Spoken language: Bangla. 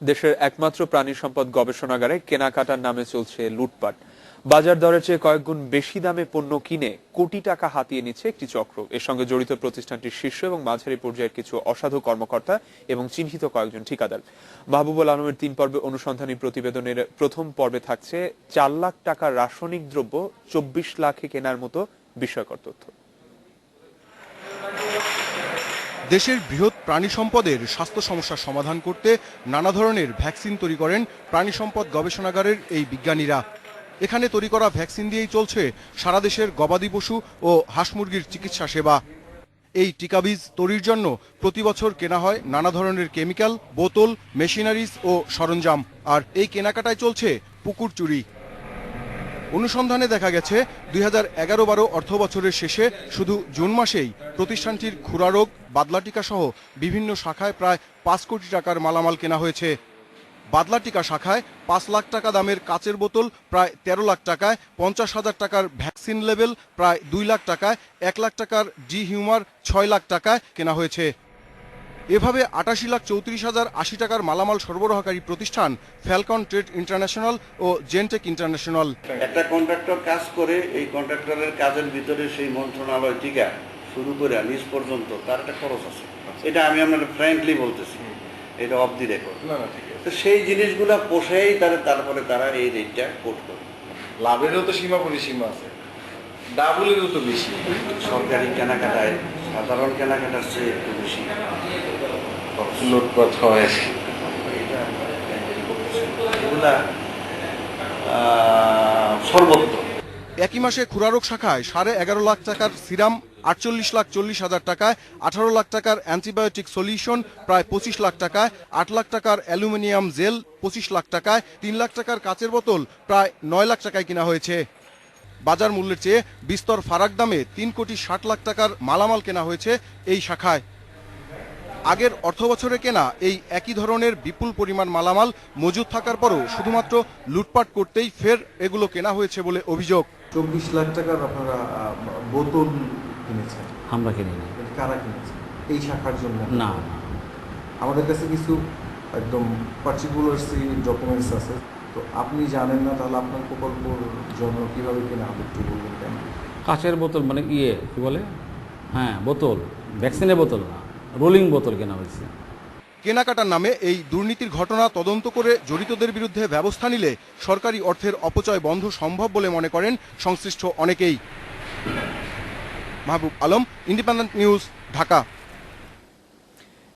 দেশের একমাত্র প্রাণী সম্পদ গবেষণাগারে কেনাকাটার নামে চলছে লুটপাট। বাজার দরের চেয়ে কয়েকগুণ বেশি দামে পণ্য কিনে কোটি টাকা হাতিয়ে নিচ্ছে একটি চক্র। এর সঙ্গে জড়িত প্রতিষ্ঠানটির শীর্ষ এবং মাঝারি পর্যায়ের কিছু অসাধু কর্মকর্তা এবং চিহ্নিত কয়েকজন ঠিকাদার। মাহবুবুল আলমের তিন পর্বে অনুসন্ধানী প্রতিবেদনের প্রথম পর্বে থাকছে চার লাখ টাকার রাসায়নিক দ্রব্য, চব্বিশ লাখে কেনার মতো বিস্ময়কর তথ্য। দেশের বৃহৎ প্রাণী সম্পদের স্বাস্থ্য সমস্যার সমাধান করতে নানা ধরনের ভ্যাকসিন তৈরি করেন প্রাণী সম্পদ গবেষণাগারের এই বিজ্ঞানীরা। এখানে তৈরি করা ভ্যাকসিন দিয়েই চলছে সারা দেশের গবাদি পশু ও হাঁস মুরগির চিকিৎসা সেবা। এই টিকাবীজ তৈরির জন্য প্রতি বছর কেনা হয় নানা ধরনের কেমিক্যাল, বোতল, মেশিনারিজ ও সরঞ্জাম। আর এই কেনাকাটায় চলছে পুকুর চুরি। অনুসন্ধানে দেখা গেছে, দুই হাজার এগারো বারো অর্থ বছরের শেষে শুধু জুন মাসেই প্রতিষ্ঠানটির খুরারোগ বাদলা টিকা সহ বিভিন্ন শাখায় প্রায় পাঁচ কোটি টাকার মালামাল কেনা হয়েছে। বাদলা টিকা শাখায় পাঁচ লাখ টাকা দামের কাচের বোতল, প্রায় তেরো লাখ টাকায় পঞ্চাশ হাজার টাকার ভ্যাকসিন লেভেল প্রায় দুই লাখ টাকায় এক লাখ টাকার জি হিউমার, ছয় লাখ টাকায় কেনা হয়েছে। এভাবে আটাশি লাখ চৌত্রিশ হাজার আশি টাকার মালামাল সরবরাহকারী প্রতিষ্ঠান ফ্যালকন ট্রেড ইন্টারন্যাশনাল ও জেনটেক ইন্টারন্যাশনাল। একটা কন্ট্রাক্টর কাজ করে এই কন্ট্রাক্টরের কাজের ভিতরে সেই মন্ত্রণালয় টিকা শুরু করে নিজ পর্যন্ত তার একটা খরচ আছে। এটা আমি আপনাকে ফ্র্যাঙ্কলি বলতেছি। এটা অফ দি রেকর্ড তো সেই জিনিসগুলা পোষেই তারা তারপরে তারা এই রেটটা কোট করে। লাভেরও তো সীমা পরিসীমা আছে। ডাবলেরও তো বেশি। সরকারি কেনাকাটায় সাধারণ কেনাকাটার চেয়ে একটু বেশি। লুটপাট হয়। এগুলা সর্বত্র একই মাসে খুরারোগ শাখায় সাড়ে এগারো লাখ টাকার সিরাম আটচল্লিশ লাখ চল্লিশ হাজার টাকায় আঠারো লাখ টাকার অ্যান্টিবায়োটিক সলিউশন প্রায় পঁচিশ লাখ টাকায় আট লাখ টাকার অ্যালুমিনিয়াম জেল পঁচিশ লাখ টাকায় তিন লাখ টাকার কাচের বোতল প্রায় নয় লাখ টাকায় কিনা হয়েছে। বাজার মূল্যের চেয়ে বিস্তর ফারাক দামে তিন কোটি ষাট লাখ টাকার মালামাল কেনা হয়েছে এই শাখায়। আগের অর্থ বছরে কেনা এই একই ধরনের বিপুল পরিমাণ মালামাল মজুদ থাকার পরও শুধুমাত্র লুটপাট করতেই ফের এগুলো কেনা হয়েছে বলে অভিযোগ। চব্বিশ লাখ টাকার আপনারা বোতল কিনেছেন? আমরা কিনি কারা কিনেছেন এই শাখার জন্য? না আমাদের কাছে কিছু একদম পার্টিকুলার ডকুমেন্টস আছে। তো আপনি জানেন না তাহলে আপনার প্রকল্পর জন্য কীভাবে কেনা হবে একটু বলবেন কেন? কাচের বোতল মানে ইয়ে কি বলে? হ্যাঁ বোতল ভ্যাকসিনের বোতল না রোলিং বোতল কেনা হয়েছে। কেনাকাটার নামে এই দুর্নীতির ঘটনা তদন্ত করে জড়িতদের বিরুদ্ধে ব্যবস্থা নিলে সরকারি অর্থের অপচয় বন্ধ সম্ভব বলে মনে করেন সংশ্লিষ্ট অনেকেই। Mahbub Alam independent news Dhaka.